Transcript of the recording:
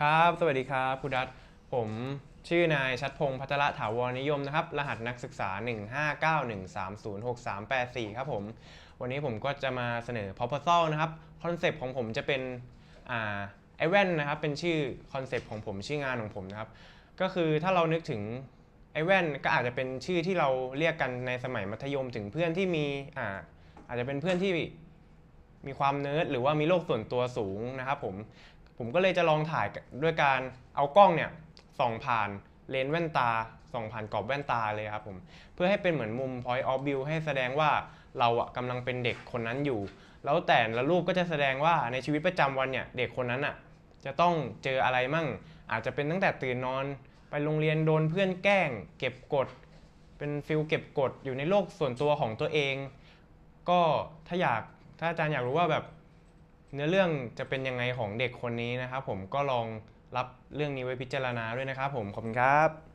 ครับ สวัสดีครับครูดัตผมชื่อนายชัดพงศ์พัทระถาวรนิยมนะครับ รหัสนักศึกษา 1591306384 ครับผม วันนี้ผมก็จะมาเสนอ proposal นะครับคอนเซปต์ของผมจะเป็นอ่าไอแว่นนะครับ เป็นชื่อคอนเซปต์ของผมชื่องานของผมนะครับ ก็คือถ้าเรานึกถึงไอแว่นก็อาจจะเป็นชื่อที่เราเรียกกันในสมัยมัธยมถึงเพื่อนที่มีอ่าอาจจะเป็นเพื่อนที่มีความเนิร์ดหรือว่ามีโลกส่วนตัวสูงนะครับผม ผมก็เลยจะลองถ่ายด้วยการเอากล้องเนี่ยส่องผ่านเลนส์แว่นตาส่องผ่านกรอบแว่นตาเลยครับผมเพื่อให้เป็นเหมือนมุม point of view ให้แสดงว่าเราอะกำลังเป็นเด็กคนนั้นอยู่ แล้วแต่ละรูปก็จะแสดงว่าในชีวิตประจำวันเนี่ยเด็กคนนั้นอะจะต้องเจออะไรมั่ง อาจจะเป็นตั้งแต่ตื่นนอน ไปโรงเรียนโดนเพื่อนแกล้ง เก็บกด เป็นฟิลเก็บกดอยู่ในโลกส่วนตัวของตัวเอง ก็ถ้าอยากถ้าอาจารย์อยากรู้ว่าแบบ เนื้อเรื่องจะเป็นยังไงของเด็กคนนี้นะครับผมก็ลองรับเรื่องนี้ไว้พิจารณาด้วยนะครับผมขอบคุณครับ